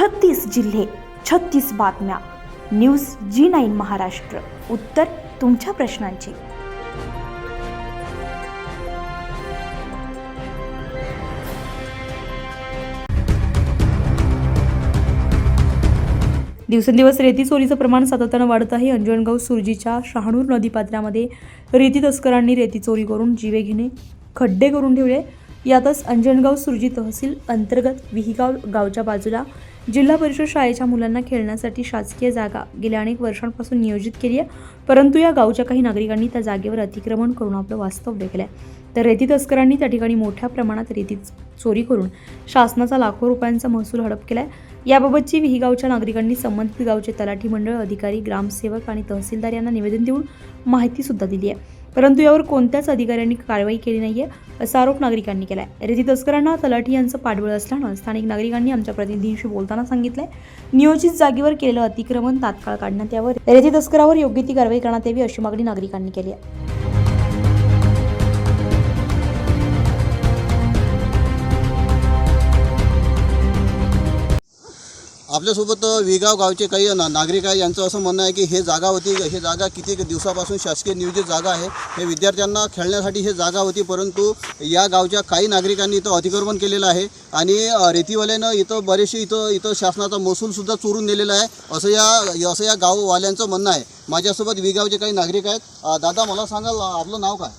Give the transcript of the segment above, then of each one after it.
छत्तीस जिल्हे छत्तीस बातम्या. News G nine Maharashtra. उत्तर तुमच्या प्रश्नांची. दिवसेंदिवस रेती चोरीचं प्रमाण सातत्यानं वाढत आहे. अंजनगाव सुरजीच्या शहाणूर नदीपात्रामध्ये रेती तस्करांनी रेती चोरी करून जीवे घेणे खड्डे करून ठेवले यातच अंजनगाव सुरजी तहसील अंतर्गत विहिगाव गावच्या बाजूला जिल्हा परिषद शाळेच्या मुलांना खेळण्यासाठी शासकीय जागा गेल्या अनेक वर्षांपासून नियोजित केली आहे. परंतु या गावच्या काही नागरिकांनी त्या जागेवर अतिक्रमण करून आपलं वास्तव्य केलं आहे तर रेती तस्करांनी त्या ठिकाणी मोठ्या प्रमाणात रेती चोरी करून शासनाचा लाखो रुपयांचा महसूल हडप केला आहे याबाबतची विहिगावच्या नागरिकांनी संबंधित गावचे तलाठी मंडळ अधिकारी ग्रामसेवक आणि तहसीलदार यांना निवेदन देऊन माहितीसुद्धा दिली आहे. परंतु यावर कोणत्याच अधिकाऱ्यांनी कारवाई केली नाही आहे असा आरोप नागरिकांनी केलाय. रेती तस्करांना तलाठी यांचं पाठबळ असल्यानं स्थानिक नागरिकांनी आमच्या प्रतिनिधींशी बोलताना सांगितलंय. नियोजित जागेवर केलेलं अतिक्रमण तात्काळ काढण्यात यावं. रेती तस्करावर योग्य ती कारवाई करण्यात यावी अशी मागणी नागरिकांनी केली आहे. आपल्यासोबत वेगाव गावचे काही ना नागरिक आहे यांचं असं म्हणणं आहे की हे जागा होती हे जागा किती दिवसापासून शासकीय नियोजित जागा आहे. हे विद्यार्थ्यांना खेळण्यासाठी हे जागा होती परंतु या गावच्या काही नागरिकांनी इथं अतिक्रमण केलेलं आहे. आणि रेतीवाल्यानं इथं बरेचसे इथं इथं शासनाचा महसूलसुद्धा चोरून नेलेला आहे. असं या असं या गाववाल्यांचं म्हणणं आहे. माझ्यासोबत विगावचे काही नागरिक आहेत. दादा मला सांगाल आपलं नाव काय?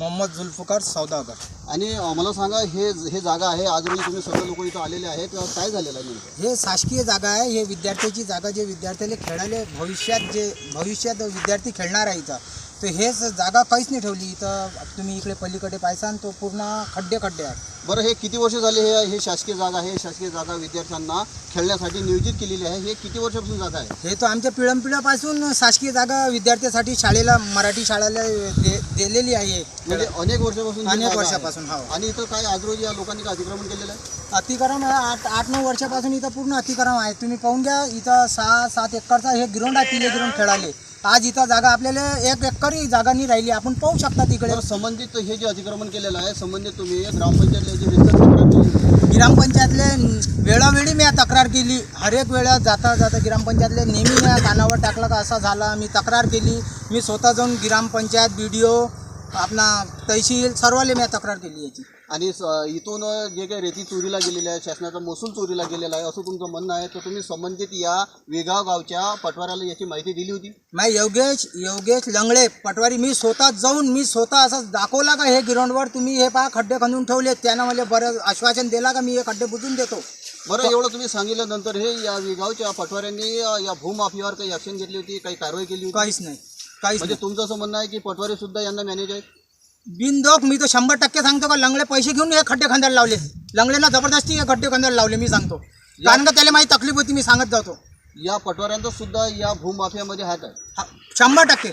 मोहम्मद जुल्फकार सौदागर. आणि अ, मला सांगा हे हे जागा आहे आज रोजी तुम्ही सर्व लोक इथं आलेले आहेत अ, काय झालेलं आहे नेमकं? हे शासकीय जागा आहे हे विद्यार्थ्याची जागा जे विद्यार्थ्याला खेळायला भविष्यात जे भविष्यात विद्यार्थी खेळणार आहे इथं. तर हेच जागा काहीच नाही ठेवली. इथं तुम्ही इकडे पलीकडे पाहिसान तो पूर्ण खड्डे खड्डे आहेत. बरं हे किती वर्ष झाले हे हे शासकीय जागा आहे? शासकीय जागा विद्यार्थ्यांना खेळण्यासाठी नियोजित केलेली आहे. हे किती वर्षापासून जागा आहे? हे तो आमच्या पिढ्यानपिढ्यापासून शासकीय जागा विद्यार्थ्यासाठी शाळेला मराठी शाळेला दे दिलेली आहे. म्हणजे अनेक वर्षापासून ही अनेक जागा आहे. वर्षापासून, हो. आणि इथं काय आज रोजी या लोकांनी काय अतिक्रमण केलेलं आहे? अतिक्रम आहे आठ आठ नऊ वर्षापासून इथं पूर्ण अतिक्रम आहे. तुम्ही पाहून घ्या इथं सहा सात एकरचा हे ग्राउंड आहे तिले ग्राउंड खेळाले. आज इथं जागा आपल्याला एक एकरही जागा नाही राहिली. आपण पाहू शकता तिकडे. संबंधित हे जे अतिक्रमण केलेलं आहे संबंधित तुम्ही ग्रामपंचायतला याची विस्तृत तक्रार केली ग्रामपंचायतले वेळोवेळी मी तक्रार केली. हरेक वेळा जाता जाता ग्रामपंचायतले नेहमी मी कानावर टाकलं का असा झाला. मी तक्रार केली. मी स्वतः जाऊन ग्रामपंचायत बी डी ओ आपला तहसील सर्वाले मी तक्रार केली याची. आणि इथून जे काही रेती चोरीला गेलेली आहे शासनाचा महसूल चोरीला गेलेला आहे असं तुमचं म्हणणं आहे तर तुम्ही संबंधित या वेगाव गावच्या पटवाऱ्याला याची माहिती दिली होती? मै योगेश योगेश लंगळे पटवारी मी स्वतः जाऊन मी स्वतः असं दाखवला का हे ग्राउंडवर? तुम्ही हे पहा खड्डे खंदून ठेवले त्यानं मला बरं आश्वासन दिला का मी हे खड्डे बुजून देतो? बरं एवढं तुम्ही सांगितल्यानंतर हे या वेगावच्या पटवाऱ्यांनी या भूमाफियावर काही ऍक्शन घेतली होती काही कारवाई केली होती? काहीच नाही काहीच म्हणजे नाही. तुमचं असं म्हणणं आहे की पटवारी सुद्धा यांना मॅनेज आहे बिनदोक मी तर शंभर टक्के सांगतो का लंगडे पैसे घेऊन हे खड्डे खांद्याला लावले. लंगडेना जबरदस्ती हे खड्डे खांद्याला लावले मी सांगतो. कारण का त्याला माझी तकलीफ होती मी सांगत जातो. या पटवाऱ्यांचा सुद्धा या भूमाफियामध्ये हात आहे. शंभर टक्के.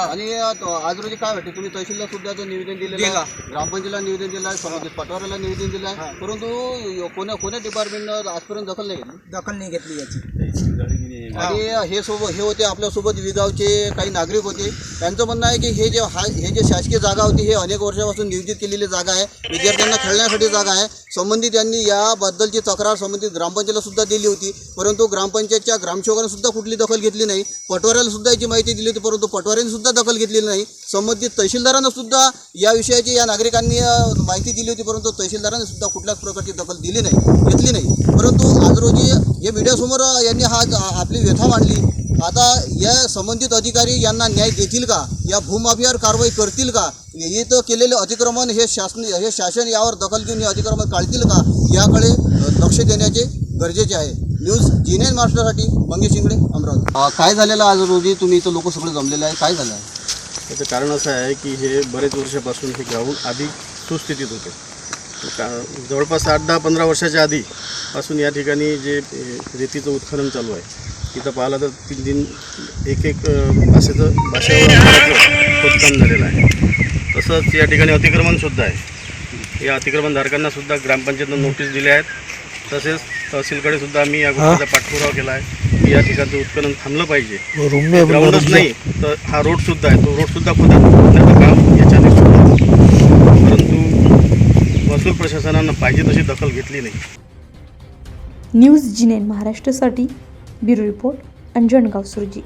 आणि आज रोजी काय वाटते? तुम्ही तहसीलला सुद्धा ते निवेदन दिलेलं दिलं. आहे ग्रामपंचायतला निवेदन दिलं आहे संबंधित पटवाऱ्याला निवेदन दिलं आहे परंतु कोण्या कोण्या डिपार्टमेंटनं आजपर्यंत दखल नाही घेतली? दखल नाही घेतली याची. आणि हे सोबत हे होते आपल्यासोबत विगावचे काही नागरिक होते. त्यांचं म्हणणं आहे की हे जे हा हे जे शासकीय जागा होती हे अनेक वर्षापासून नियोजित केलेली जागा आहे. विद्यार्थ्यांना खेळण्यासाठी जागा आहे. संबंधित यांनी याबद्दलची तक्रार संबंधित ग्रामपंचायतला सुद्धा दिली होती. परंतु ग्रामपंचायतच्या ग्रामसेवकांनी सुद्धा कुठली दखल घेतली नाही. पटवाऱ्याला सुद्धा याची माहिती दिली होती परंतु पटवाऱ्यांनी सुद्धा दखल घेतलेली नाही. संबंधित तहसीलदारांना सुद्धा या विषयाची या नागरिकांनी माहिती दिली होती परंतु तहसीलदारांनी सुद्धा कुठल्याच प्रकारची दखल दिली नाही घेतली नाही. परंतु आज रोजी हे मीडियासमोर यांनी हा आपली व्यथा मांडली. आता या संबंधित अधिकारी यांना न्याय देतील का? या भूमाफियावर कारवाई करतील का? इथं केलेले अतिक्रमण हे शासन हे शासन यावर दखल घेऊन हे अतिक्रमण काढतील का? याकडे लक्ष देण्याचे गरजेचे आहे. न्यूज जी नाईन महाराष्ट्रासाठी मंगेश इंगडे अमरावती. काय झालेलं आज रोजी? तुम्ही इथं लोक सगळे जमलेले आहे. काय झालं? आहे त्याचं कारण असं आहे की हे बरेच वर्षापासून हे ग्राउंड आधी सुस्थितीत होते. का जवळपास आठ दहा पंधरा वर्षाच्या आधीपासून या ठिकाणी जे रेतीचं उत्खनन चालू आहे तिथं पाहिलं तर तीन तीन एक एक भाषेचं भाषेवर खोदकाम झालेलं आहे. तसंच या ठिकाणी अतिक्रमणसुद्धा आहे. या अतिक्रमणधारकांना सुद्धा ग्रामपंचायतनं नोटीस दिल्या आहेत. तसेच तहसीलकडे सुद्धा आम्ही या गोष्टीचा पाठपुरावा केला आहे की या ठिकाणाचं उत्खनन थांबलं पाहिजे. ग्राउंडच नाही तर हा रोड सुद्धा आहे. तो रोड सुद्धा खोदा खोदण्याचं काम याच्याने आहे. परंतु महसूल प्रशासनानं पाहिजे तशी दखल घेतली नाही. न्यूज जिनेन महाराष्ट्रासाठी ब्युरो रिपोर्ट अंजणगाव सुरजी